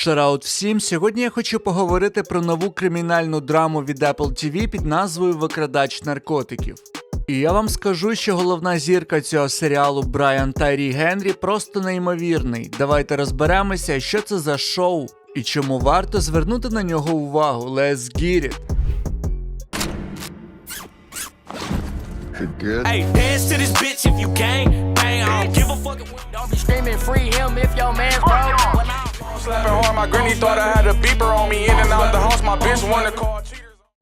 Шараут всім! Сьогодні я хочу поговорити про нову кримінальну драму від Apple TV під назвою Викрадач наркотиків. І я вам скажу, що головна зірка цього серіалу Брайан Тайрі Генрі просто неймовірний. Давайте розберемося, що це за шоу і чому варто звернути на нього увагу. Let's get it! Hey.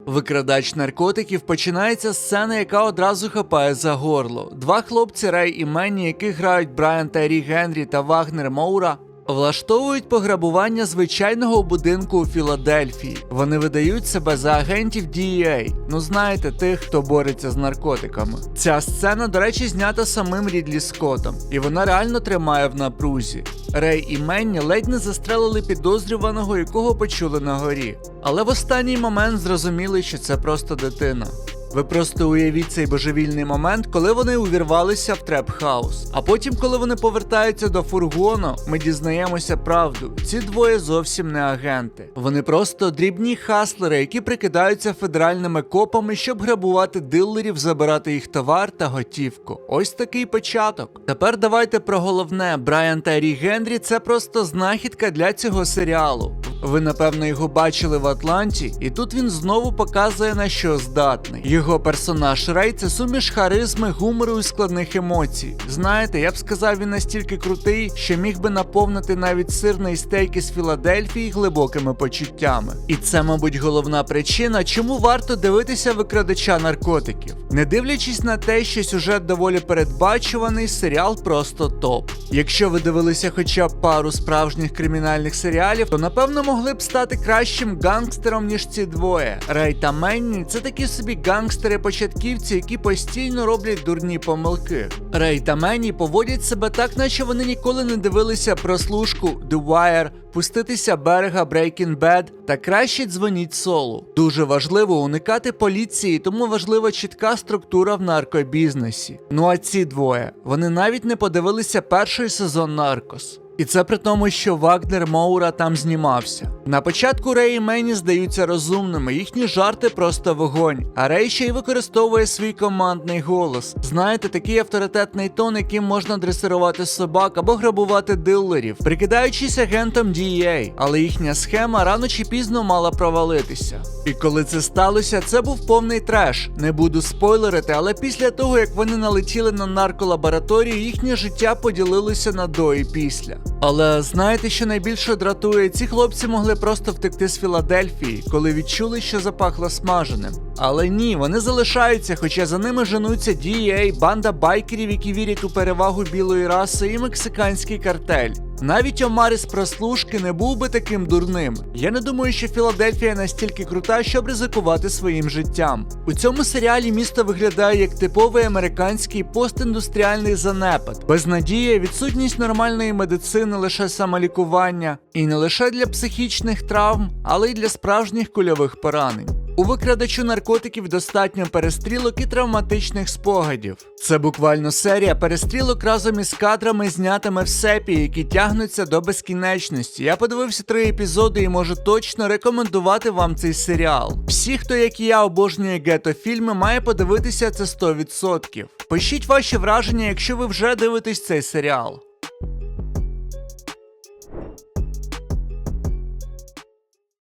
Викрадач наркотиків починається сцена, яка одразу хапає за горло. Два хлопці Рей і Менні, яких грають Брайан Тайрі Генрі та Вагнер Моура, влаштовують пограбування звичайного будинку у Філадельфії. Вони видають себе за агентів DEA, ну знаєте, тих, хто бореться з наркотиками. Ця сцена, до речі, знята самим Рідлі Скоттом, і вона реально тримає в напрузі. Рей і Менні ледь не застрелили підозрюваного, якого почули на горі. Але в останній момент зрозуміли, що це просто дитина. Ви просто уявіть цей божевільний момент, коли вони увірвалися в треп-хаус. А потім, коли вони повертаються до фургону, ми дізнаємося правду. Ці двоє зовсім не агенти. Вони просто дрібні хаслери, які прикидаються федеральними копами, щоб грабувати дилерів, забирати їх товар та готівку. Ось такий початок. Тепер давайте про головне. Брайан Тайрі Генрі це просто знахідка для цього серіалу. Ви напевно його бачили в Атланті, і тут він знову показує на що здатний. Його персонаж Рей це суміш харизми, гумору і складних емоцій. Знаєте, я б сказав, він настільки крутий, що міг би наповнити навіть сирний стейк із Філадельфії глибокими почуттями. І це, мабуть, головна причина, чому варто дивитися викрадача наркотиків. Не дивлячись на те, що сюжет доволі передбачуваний, серіал просто топ. Якщо ви дивилися хоча б пару справжніх кримінальних серіалів, то напевно могли б стати кращим гангстером, ніж ці двоє. Рей та Менні це такі собі гангстери-початківці, які постійно роблять дурні помилки. Рей та Менні поводять себе так, наче вони ніколи не дивилися прослушку The Wire, пуститися берега Breaking Bad та краще дзвоніть солу. Дуже важливо уникати поліції, тому важлива чітка структура в наркобізнесі. Ну а ці двоє вони навіть не подивилися перший сезон Наркос. І це при тому, що Вагнер Моура там знімався. На початку Рей і Мені здаються розумними, їхні жарти просто вогонь. А Рей ще й використовує свій командний голос. Знаєте, такий авторитетний тон, яким можна дресирувати собак або грабувати дилерів, прикидаючись агентом DEA. Але їхня схема рано чи пізно мала провалитися. І коли це сталося, це був повний треш. Не буду спойлерити, але після того як вони налетіли на нарколабораторію, їхнє життя поділилося на до і після. Але знаєте, що найбільше дратує? Ці хлопці могли просто втекти з Філадельфії, коли відчули, що запахло смаженим. Але ні, вони залишаються, хоча за ними женуться DEA, банда байкерів, які вірять у перевагу білої раси, і мексиканський картель. Навіть Омар із прослушки не був би таким дурним. Я не думаю, що Філадельфія настільки крута, щоб ризикувати своїм життям. У цьому серіалі місто виглядає як типовий американський постіндустріальний занепад, безнадія, відсутність нормальної медицини, лише самолікування, і не лише для психічних травм, але й для справжніх кульових поранень. У викрадачу наркотиків достатньо перестрілок і травматичних спогадів. Це буквально серія перестрілок разом із кадрами, знятими в сепі, які тягнуться до безкінечності. Я подивився три епізоди і можу точно рекомендувати вам цей серіал. Всі, хто як і я обожнює гето-фільми, має подивитися це 100%. Пишіть ваші враження, якщо ви вже дивитесь цей серіал.